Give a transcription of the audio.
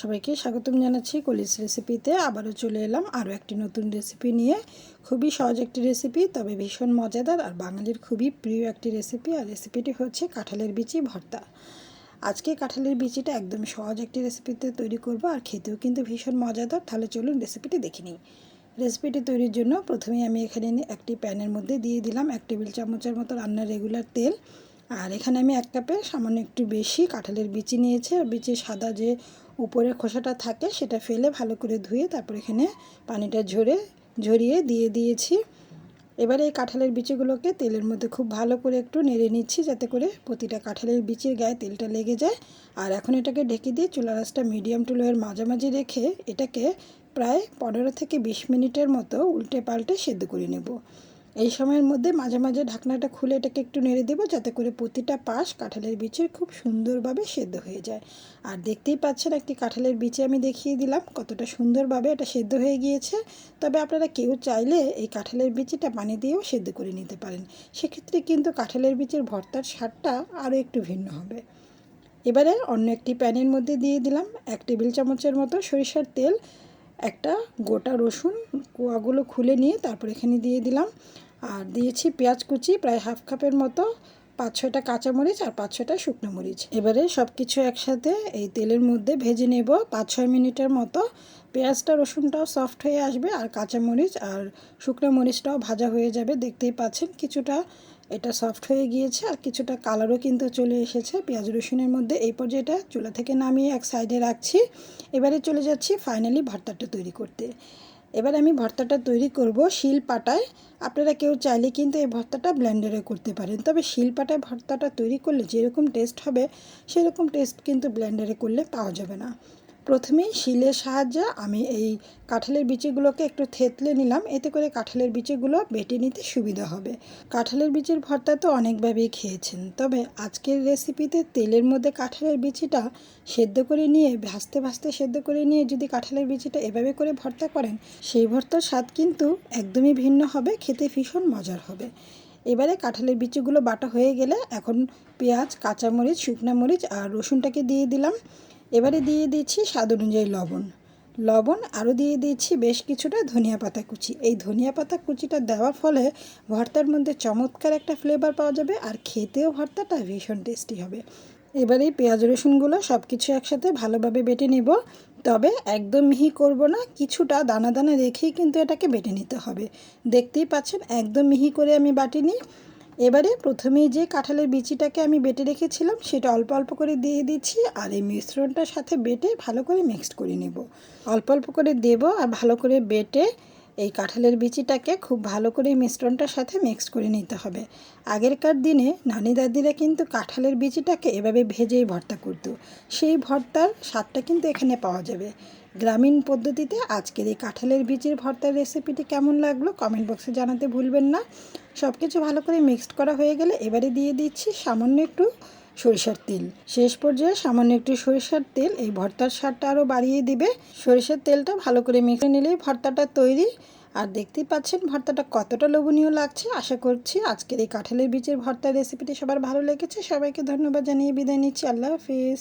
সবাইকে স্বাগতম জানাচ্ছি কলিস রেসিপিতে। আবারও চলে এলাম আরও একটি নতুন রেসিপি নিয়ে। খুবই সহজ একটি রেসিপি, তবে ভীষণ মজাদার আর বাঙালির খুবই প্রিয় একটি রেসিপি। আর রেসিপিটি হচ্ছে কাঁঠালের বিচি ভর্তা। আজকে কাঁঠালের বিচিটা একদম সহজ একটি রেসিপিতে তৈরি করব আর খেতেও কিন্তু ভীষণ মজাদার। তাহলে চলুন রেসিপিটি দেখে নিই। রেসিপিটি তৈরির জন্য প্রথমে আমি এখানে একটি প্যানের মধ্যে দিয়ে দিলাম এক টেবিল চামচের মতো রান্নার রেগুলার তেল। আর এখানে আমি এক কাপে সামান্য একটু বেশি কাঁঠালের বিচি নিয়েছি। আর বিচির সাদা যে উপরের খোসাটা থাকে, সেটা ফেলে ভালো করে ধুয়ে তারপর এখানে পানিটা ঝরে, ঝরিয়ে দিয়ে দিয়েছি। এবারে এই কাঁঠালের বিচিগুলোকে তেলের মধ্যে খুব ভালো করে একটু নেড়ে নিচ্ছি, যাতে করে প্রতিটা কাঁঠালের বিচির গায়ে তেলটা লেগে যায়। আর এখন এটাকে ঢেকে দিয়ে চুলা রাসটা মিডিয়াম টু লোয়ের মাঝামাঝি রেখে এটাকে প্রায় পনেরো থেকে বিশ মিনিটের মতো উল্টে পাল্টে সেদ্ধ করে নেব। এই সময়ের মধ্যে মাঝে মাঝে ঢাকনাটা খুলে এটাকে একটু নেড়ে দেবো যাতে করে প্রতিটা পাশ কাঁঠালের বিচির খুব সুন্দরভাবে সেদ্ধ হয়ে যায়। আর দেখতেই পাচ্ছেন একটি কাঁঠালের বিচি আমি দেখিয়ে দিলাম কতটা সুন্দরভাবে এটা সেদ্ধ হয়ে গিয়েছে। তবে আপনারা কেউ চাইলে এই কাঁঠালের বিচিটা পানি দিয়েও সেদ্ধ করে নিতে পারেন। সেক্ষেত্রে কিন্তু কাঁঠালের বিচির ভর্তার স্বাদটা আরও একটু ভিন্ন হবে। এবারে অন্য একটি প্যানের মধ্যে দিয়ে দিলাম এক টেবিল চামচের মতো সরিষার তেল, একটা গোটা রসুন, কোয়াগুলো খুলে নিয়ে তারপর এখানে দিয়ে দিলাম। আর দিয়েছি পেঁয়াজ কুচি, প্রায় হাফ কাপের মতো, পাঁচ ছয়টা কাঁচামরিচ আর পাঁচ ছয়টা শুকনো মরিচ। এবারে সব কিছু একসাথে এই তেলের মধ্যে ভেজে নেব। পাঁচ ছয় মিনিটের মতো পেঁয়াজটা, রসুনটাও সফট হয়ে আসবে আর কাঁচামরিচ আর শুকনো মরিচটাও ভাজা হয়ে যাবে। দেখতেই পাচ্ছেন কিছুটা এটা সফট হয়ে গিয়েছে আর কিছুটা কালারও কিন্তু চলে এসেছে। পেঁয়াজ, রসুনের মধ্যে এই পর্যায়েটা চুলা থেকে নামিয়ে এক সাইডে রাখছি। এবারে চলে যাচ্ছি ফাইনালি ভর্তাটা তৈরি করতে। এবার আমি ভর্তাটা তৈরি করব শিল পাটায়। আপনারা কেউ চাইলে কিন্তু এই ভর্তাটা ব্লেন্ডারে করতে পারেন। তবে শিল পাটায় ভর্তাটা তৈরি করলে যেরকম টেস্ট হবে, সেরকম টেস্ট কিন্তু ব্লেন্ডারে করলে পাওয়া যাবে না। প্রথমেই শিলের সাহায্যে আমি এই কাঁঠালের বিচিগুলোকে একটু থেতলে নিলাম। এতে করে কাঁঠালের বিচিগুলো বেটে নিতে সুবিধা হবে। কাঁঠালের বিচির ভর্তা তো অনেকভাবেই খেয়েছেন। তবে আজকের রেসিপিতে তেলের মধ্যে কাঁঠালের বিচিটা সেদ্ধ করে নিয়ে, ভাজতে ভাজতে সেদ্ধ করে নিয়ে যদি কাঁঠালের বিচিটা এভাবে করে ভর্তা করেন, সেই ভর্তার স্বাদ কিন্তু একদমই ভিন্ন হবে, খেতে ভীষণ মজার হবে। এবারে কাঁঠালের বিচিগুলো বাটা হয়ে গেলে এখন পেঁয়াজ, কাঁচামরিচ, শুকনা মরিচ আর রসুনটাকে দিয়ে দিলাম। এবারে দিয়ে দিচ্ছি স্বাদ অনুযায়ী লবণ। লবণ আরও দিয়ে দিচ্ছি বেশ কিছুটা ধনিয়া পাতা কুচি। এই ধনিয়া পাতা কুচিটা দেওয়ার ফলে ভর্তার মধ্যে চমৎকার একটা ফ্লেভার পাওয়া যাবে আর খেতেও ভর্তাটা ভীষণ টেস্টি হবে। এবারে পেঁয়াজ রসুনগুলো সব কিছু একসাথে ভালোভাবে বেটে নেব। তবে একদম মিহি করব না, কিছুটা দানা দানা রেখেই কিন্তু এটাকে বেটে নিতে হবে। দেখতেই পাচ্ছেন, একদম মিহি করে আমি বাটিনি। এবারে প্রথমে যে কাঁঠালের বিচিটাকে আমি বেটে রেখেছিলাম, সেটা অল্প অল্প করে দিয়ে দিচ্ছি আর এই মিশ্রণটার সাথে বেটে ভালো করে মিক্সড করে নেব। অল্প অল্প করে দেব আর ভালো করে বেটে এই কাঁঠালের বিচিটাকে খুব ভালো করে মিশ্রণটার সাথে মিক্সড করে নিতে হবে। আগেরকার দিনে নানি দাদিরা কিন্তু কাঁঠালের বিচিটাকে এভাবে ভেজেই ভর্তা করতো। সেই ভর্তার স্বাদটা কিন্তু এখানে পাওয়া যাবে। গ্রামীণ পদ্ধতিতে আজকের এই কাঁঠালের বীজের ভর্তার রেসিপিটি কেমন লাগল কমেন্ট বক্সে জানাতে ভুলবেন না। সব কিছু ভালো করে মিক্সড করা হয়ে গেলে এবারে দিয়ে দিচ্ছি সামান্য একটু সরিষার তেল। শেষ পর্যায়ে সামান্য একটু সরিষার তেল, এই ভর্তার স্বাদটা আরও বাড়িয়ে দিবে। সরিষার তেলটা ভালো করে মেখে নিলেই ভর্তাটা তৈরি। আর দেখতেই পাচ্ছেন ভর্তাটা কতটা লোভনীয় লাগছে। আশা করছি আজকের এই কাঁঠালের বীজের ভর্তার রেসিপিটি সবার ভালো লেগেছে। সবাইকে ধন্যবাদ জানিয়ে বিদায় নিচ্ছি। আল্লাহ হাফিজ।